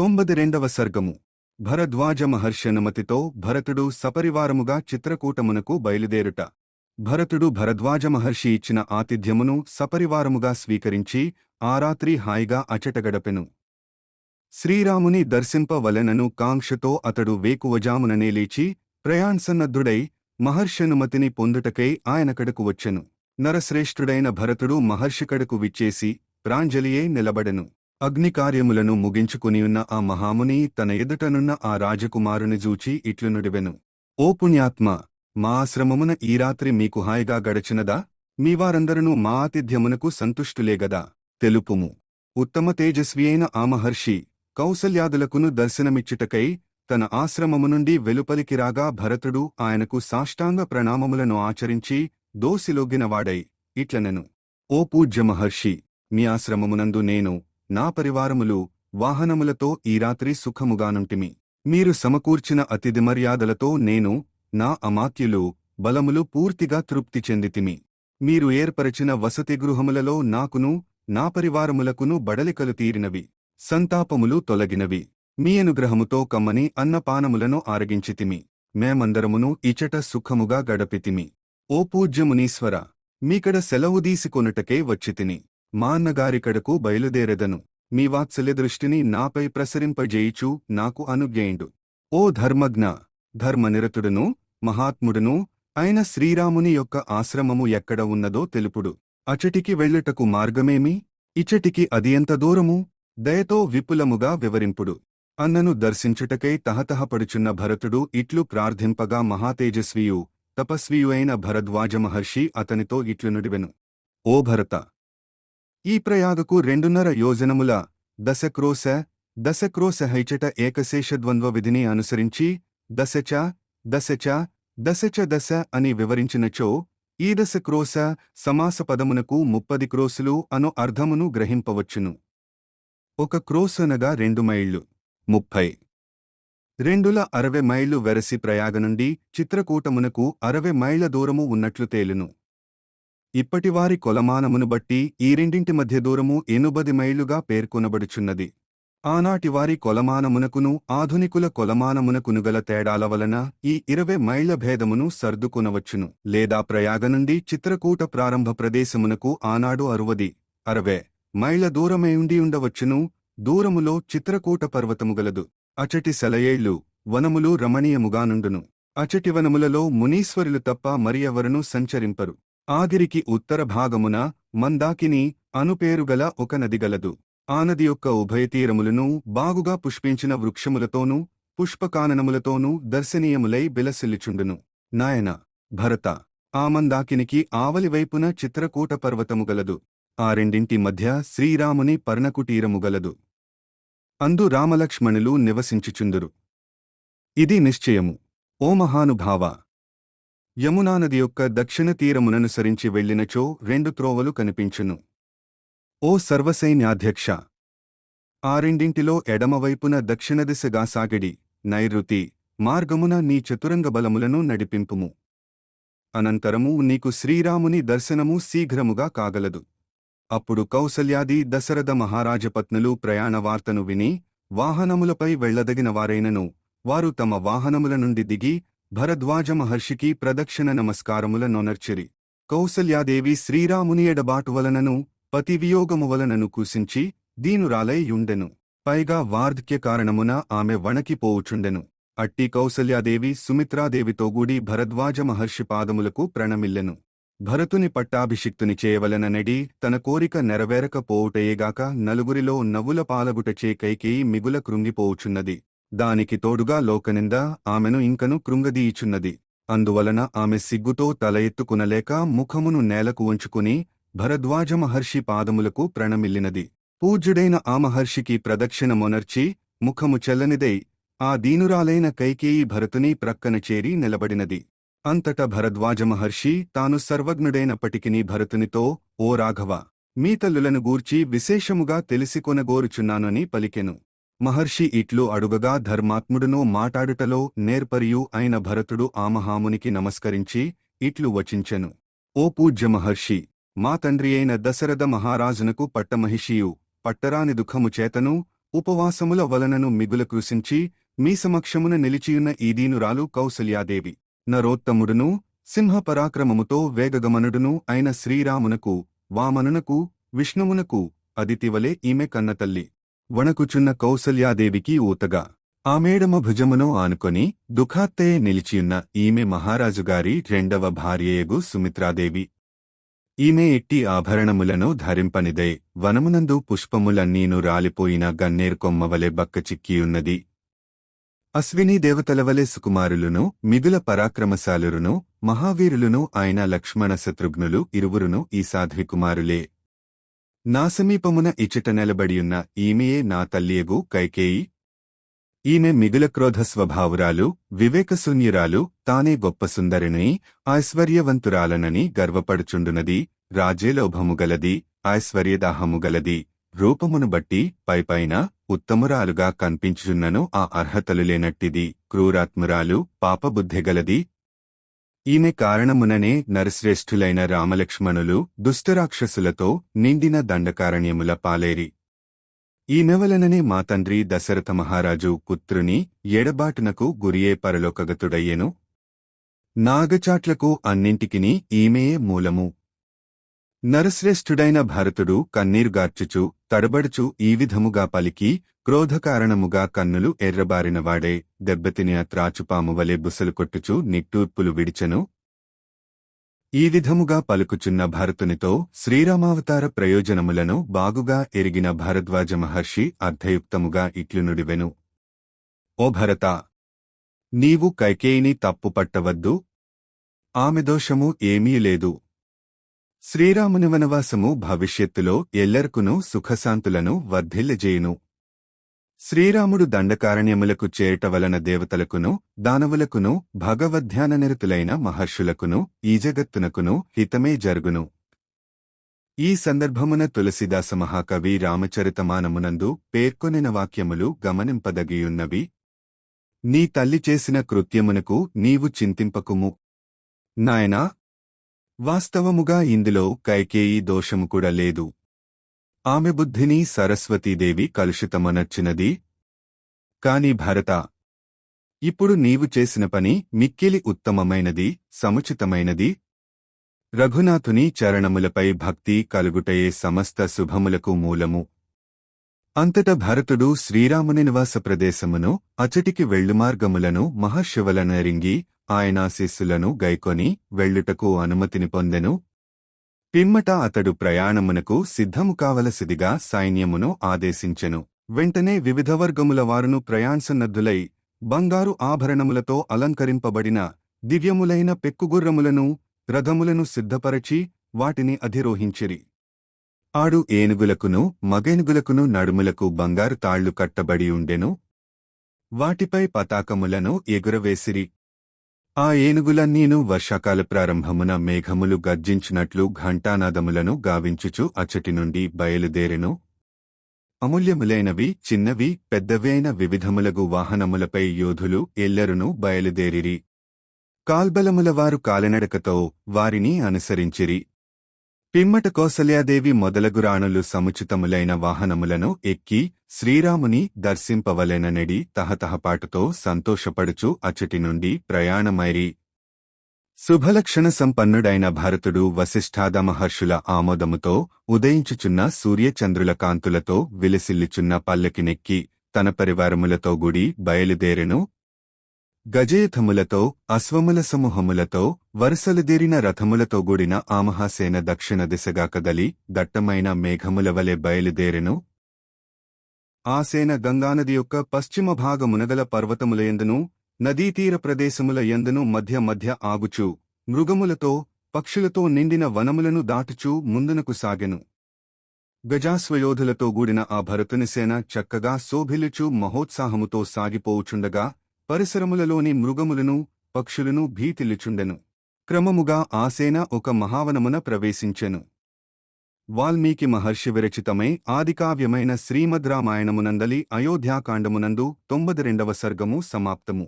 తొంభది రెండవ సర్గము. భరద్వాజ మహర్షనుమతితో భరతుడు సపరివారముగా చిత్రకూటమునకు బయలుదేరుట. భరతుడు భరద్వాజ మహర్షి ఇచ్చిన ఆతిథ్యమును సపరివారముగా స్వీకరించి ఆ రాత్రి హాయిగా అచటగడపెను. శ్రీరాముని దర్శింపవలెనను కాంక్షతో అతడు వేకువజాముననే లేచి ప్రయాణసన్నద్ధుడై మహర్షనుమతిని పొందుటకై ఆయనకడకు వచ్చెను. నరశ్రేష్ఠుడైన భరతుడు మహర్షికడకు విచ్చేసి ప్రాంజలియే నిలబడెను. అగ్నికార్యములను ముగించుకునియున్న ఆ మహాముని తన ఎదుటనున్న ఆ రాజకుమారుని జూచి ఇట్లు నుడివెను ఓ పుణ్యాత్మ మా ఆశ్రమమున ఈ రాత్రి మీకు హాయిగా గడచినదా? మీవారందరూ మా ఆతిథ్యమునకు సంతుష్టులేగదా తెలుపుము. ఉత్తమ తేజస్వి అయిన ఆ మహర్షి కౌసల్యాదులకును దర్శనమిచ్చుటకై తన ఆశ్రమము నుండి వెలుపలికి రాగా భరతుడు ఆయనకు సాష్టాంగ ప్రణామములను ఆచరించి దోసిలొగ్గినవాడై ఇట్లనెను. ఓ పూజ్య మహర్షి మీ ఆశ్రమమునందు నేను నా పరివారములు వాహనములతో ఈ రాత్రి సుఖముగానుంటిమి. మీరు సమకూర్చిన అతిథి మర్యాదలతో నేను నా అమాత్యులు బలములు పూర్తిగా తృప్తి చెందితిమి. మీరు ఏర్పరచిన వసతి గృహములలో నాకును నా పరివారములకును బడలికలు తీరినవి. సంతాపములు తొలగినవి. మీ అనుగ్రహముతో కమ్మని అన్నపానములను ఆరగించితిమి. మేమందరమును ఇచట సుఖముగా గడపితిమి. ఓ పూజ్యమునీశ్వర మీకడ సెలవుదీసికొనుటకే వచ్చితిని. మా అన్నగారికడకు బయలుదేరెదను. మీ వాత్సల్య దృష్టిని నాపై ప్రసరింపజేయుచు నాకు అనుజ్ఞేయుడు. ఓ ధర్మజ్ఞ ధర్మనిరతుడును మహాత్ముడును అయిన శ్రీరాముని యొక్క ఆశ్రమము ఎక్కడ ఉన్నదో తెలుపుడు. అచటికి వెళ్ళుటకు మార్గమేమి? ఇచటికి అది ఎంత దూరము? దయతో విపులముగా వివరింపుడు. అన్నను దర్శించుటకై తహతహపడుచున్న భరతుడు ఇట్లు ప్రార్థింపగా మహాతేజస్వియు తపస్వియు అయిన భరద్వాజ మహర్షి అతనితో ఇట్లు నుడివెను. ఓ భరత ఈ ప్రయాగకు రెండున్నర యోజనముల దశక్రోశ దశక్రోశ హైచట ఏకశేషద్వంద్వ విధిని అనుసరించి దశచ దశచ దశచ దశ అని వివరించినచో ఈ దశ క్రోశ సమాస పదమునకు ముప్పది క్రోసులు అను అర్ధమును గ్రహింపవచ్చును. ఒక క్రోసనగా రెండు మైళ్ళు ముప్పై. రెండుల అరవై మైళ్ళు వెరసి ప్రయాగ నుండి చిత్రకూటమునకు అరవై మైళ్ళ దూరము ఉన్నట్లు తేలును. ఇప్పటివారి కొలమానమును బట్టి ఈ రెండింటి మధ్య దూరము ఎనుబది మైళ్ళుగా పేర్కొనబడుచున్నది. ఆనాటివారి కొలమానమునకును ఆధునికుల కొలమానమునకును గల తేడాల వలన ఈ ఇరవై మైళ్ళ భేదమును సర్దుకొనవచ్చును. లేదా ప్రయాగ నుండి చిత్రకూట ప్రారంభ ప్రదేశమునకు ఆనాడు అరువది అరవే మైళ్ళ దూరమే ఉండి ఉండవచ్చును. దూరములో చిత్రకూట పర్వతము గలదు. అచటి సెలయేళ్ళు వనములు రమణీయముగానుండును అచటి వనములలో మునీశ్వరులు తప్ప మరి సంచరింపరు. ఆగిరికి ఉత్తర భాగమున మందాకిని అనుపేరుగల ఒక నది గలదు. ఆ నది యొక్క ఉభయతీరములను బాగుగా పుష్పించిన వృక్షములతోనూ పుష్పకాననములతోనూ దర్శనీయములై బిలసిల్లిచుండును నాయన భరత ఆ మందాకినికి ఆవలివైపున చిత్రకూట పర్వతము గలదు. ఆ రెండింటి మధ్య శ్రీరాముని పర్ణకుటీరము గలదు. అందు రామలక్ష్మణులు నివసించుచుందురు. ఇది నిశ్చయము. ఓ మహానుభావ యమునానది యొక్క దక్షిణ తీరముననుసరించి వెళ్ళినచో రెండు త్రోవలు కనిపించును. ఓ సర్వసైన్యాధ్యక్ష! ఆ రెండింటిలో ఎడమవైపున దక్షిణ దిశగా సాగిడి నైరుతి మార్గమున నీ చతురంగ బలములను నడిపింపుము. అనంతరము నీకు శ్రీరాముని దర్శనము శీఘ్రముగా కాగలదు. అప్పుడు కౌసల్యాది దశరథ మహారాజపత్నులు ప్రయాణ వార్తను విని వాహనములపై వెళ్ళదగిన వారైనను వారు తమ వాహనముల నుండి దిగి భరద్వాజ మహర్షికి ప్రదక్షిణ నమస్కారముల నొనర్చిరి. కౌసల్యాదేవి శ్రీరామునియడబాటు వలనను పతివియోగము వలనను కుసించి దీనురాలై యుండెను. పైగా వార్ధక్య కారణమున ఆమె వణకిపోవుచుండెను అట్టి కౌసల్యాదేవి సుమిత్రాదేవితో గూడి భరద్వాజ మహర్షి పాదములకు ప్రణమిల్లెను. భరతుని పట్టాభిషిక్తుని చేయవలననడి తన కోరిక నెరవేరకపోవుటయేగాక నలుగురిలో నవ్వుల పాలగుటచే కైకేయి మిగుల కృంగిపోవుచున్నది. దానికి తోడుగా లోకనింద ఆమెను ఇంకను కృంగదీయుచున్నది. అందువలన ఆమె సిగ్గుతో తల ఎత్తుకునలేక ముఖమును నేలకు ఉంచుకుని భరద్వాజ మహర్షి పాదములకు ప్రణమిల్లినది. పూజ్యుడైన ఆ మహర్షికి ప్రదక్షిణ మొనర్చి ముఖము చెల్లనిదై ఆ దీనురాలైన కైకేయి భరతుని ప్రక్కన చేరి నిలబడినది. అంతట భరద్వాజ మహర్షి తాను సర్వజ్ఞుడైనప్పటికినీ భరతునితో ఓ రాఘవ మీ తల్లులను గూర్చి విశేషముగా తెలిసికొనగోరుచున్నానని పలికెను. మహర్షి ఇట్లు అడుగగా ధర్మాత్ముడును మాటాడుటలో నేర్పరియు అయిన భరతుడు ఆ మహామునికి నమస్కరించి ఇట్లు వచించెను. ఓ పూజ్య మహర్షి మా తండ్రి అయిన దశరథ మహారాజునకు పట్టమహిషియు పట్టరాని దుఃఖము చేతను ఉపవాసముల వలనను మిగుల కృషించి మీ సమక్షమున నిలిచియున్న ఈదీనురాలు కౌసల్యాదేవి. నరోత్తముడును సింహపరాక్రమముతో వేగగమనుడును అయిన శ్రీరామునకు వామనునకు విష్ణువునకు అదితివలే ఈమె కన్నతల్లి. వణకుచున్న కౌసల్యాదేవికి ఊతగా. ఆమేడమ భుజమును ఆనుకొని దుఃఖాత్తయే నిలిచియున్న ఈమె మహారాజుగారి రెండవ భార్యయగు సుమిత్రాదేవి. ఈమె ఎట్టి ఆభరణములను ధరింపనిదై వనమునందు పుష్పములన్నీను రాలిపోయిన గన్నేరు కొమ్మవలె బక్కచిక్కియున్నది అశ్వినీ దేవతలవలె సుకుమారులును మిగుల పరాక్రమశాలురును మహావీరులును అయిన లక్ష్మణ శత్రుఘ్నులు ఇరువురును ఈ సాధ్వికుమారులే. నా సమీపమున ఇచ్చట నిలబడియున్న ఈమెయే నా తల్లియగు కైకేయి. ఈమె మిగుల క్రోధ స్వభావురాలు వివేకశూన్యురాలు తానే గొప్ప సుందరిని ఐశ్వర్యవంతురాలనని గర్వపడుచుండునది రాజ్యలోభముగలది ఐశ్వర్యదాహముగలది రూపమును బట్టి పైపైన ఉత్తమురాలుగా కనిపించుచున్నను ఆ అర్హతలు లేనట్టిది క్రూరాత్మురాలు పాపబుద్ధిగలది ఈమె కారణముననే నరశ్రేష్ఠులైన రామలక్ష్మణులు దుష్టరాక్షసులతో నిండిన దండకారణ్యముల పాలేరి. ఈమె వలననే మా తండ్రి దశరథ మహారాజు పుత్రుని ఎడబాటునకు గురియే పరలోకగతుడయ్యెను. నాగచాట్లకు అన్నింటికినీ ఈమెయే మూలము. నరశ్రేష్ఠుడైన భరతుడు కన్నీరుగార్చుచు తడబడుచు ఈ విధముగా పలికి క్రోధకారణముగా కన్నులు ఎర్రబారినవాడే దెబ్బతినిన త్రాచుపాము వలె బుసలు కొట్టుచు నిట్టూర్పులు విడిచెను. ఈ విధముగా పలుకుచున్న భరతునితో శ్రీరామావతార ప్రయోజనములను బాగుగా ఎరిగిన భరద్వాజ మహర్షి అర్ధయుక్తముగా ఇట్లునుడివెను. ఓ భరత! నీవు కైకేయిని తప్పుపట్టవద్దు. ఆమె దోషము ఏమీ లేదు. శ్రీరాముని వనవాసము భవిష్యత్తులో ఎల్లర్కును సుఖశాంతులను వర్ధిల్లజేయును. శ్రీరాముడు దండకారణ్యములకు చేరట వలన దేవతలకును దానవులకును భగవద్ధ్యాననిరతులైన మహర్షులకును ఈ జగత్తునకును హితమే జరుగును. ఈ సందర్భమున తులసిదాస మహాకవి రామచరితమానమునందు పేర్కొనిన వాక్యములు గమనింపదగియున్నవి. నీ తల్లి చేసిన కృత్యమునకు నీవు చింతింపకుము. నాయనా వాస్తవముగా ఇందులో కైకేయి దోషము కూడా లేదు. ఆమె బుద్ధిని సరస్వతీదేవి కలుషితమనర్చినది. కాని భరత ఇప్పుడు నీవు చేసిన పని మిక్కిలి ఉత్తమమైనది సముచితమైనది. రఘునాథుని చరణములపై భక్తి కలుగుటయే సమస్త శుభములకు మూలము. అంతట భరతుడు శ్రీరాముని నివాస ప్రదేశమును అచటికి వెళ్ళుమార్గములను మహర్షువలనరింగి ఆయనాశీస్సులను గైకొని వెళ్ళుటకు అనుమతిని పొందెను. పిమ్మట అతడు ప్రయాణమునకు సిద్ధము కావలసిదిగా సైన్యమును ఆదేశించెను. వెంటనే వివిధ వర్గముల వారును ప్రయాణసన్నద్ధులై బంగారు ఆభరణములతో అలంకరింపబడిన దివ్యములైన పెక్కుగుర్రములను రథములను సిద్ధపరచి వాటిని అధిరోహించిరి. ఆడు ఏనుగులకును మగేనుగులకును నడుములకు బంగారు తాళ్ళు కట్టబడి ఉండెను. వాటిపై పతాకములను ఎగురవేసిరి. ఆ ఏనుగులన్నీను వర్షాకాల ప్రారంభమున మేఘములు గర్జించినట్లు ఘంటానాదములను గావించుచు అచ్చటి నుండి బయలుదేరెను. అమూల్యములైనవి చిన్నవి పెద్దవైన వివిధములగు వాహనములపై యోధులు ఎల్లరును బయలుదేరిరి. కాల్బలములవారు కాలనడకతో కాలినడకతో వారిని అనుసరించిరి. పిమ్మట కౌసల్యాదేవి మొదలగు రాణులు సముచితములైన వాహనములను ఎక్కి శ్రీరాముని దర్శింపవలెననడి తహతహపాటుతో సంతోషపడుచు అచ్చటి నుండి ప్రయాణమైరి శుభలక్షణ సంపన్నుడైన భరతుడు వశిష్ఠాద మహర్షుల ఆమోదముతో ఉదయించుచున్న సూర్యచంద్రుల కాంతులతో విలసిల్లుచున్న పల్లకినెక్కి తన పరివారములతో గుడి బయలుదేరెను గజేథములతో అశ్వముల సమూహములతో వరుసలుదేరిన రథములతో గూడిన ఆ మహాసేన దక్షిణ దిశగా కదలి దట్టమైన మేఘముల వలె బయలుదేరెను. ఆ సేన గంగానది యొక్క పశ్చిమ భాగమునగల పర్వతములయందును నదీతీర ప్రదేశముల యందును మధ్య మధ్య ఆగుచు మృగములతో పక్షులతో నిండిన వనములను దాటుచూ ముందునకు సాగెను. గజాశ్వయోధులతో గూడిన ఆ భరతుని సేన చక్కగా శోభిలుచూ మహోత్సాహముతో సాగిపోవుచుండగా పరిసరములలోని మృగములను పక్షులను భీతిల్లుచుండెను క్రమముగా ఆసేన ఒక మహావనమున ప్రవేశించెను. వాల్మీకి మహర్షి విరచితమై ఆదికావ్యమైన శ్రీమద్ రామాయణమునందలి అయోధ్యాకాండమునందు తొంభది రెండవ సర్గము సమాప్తము.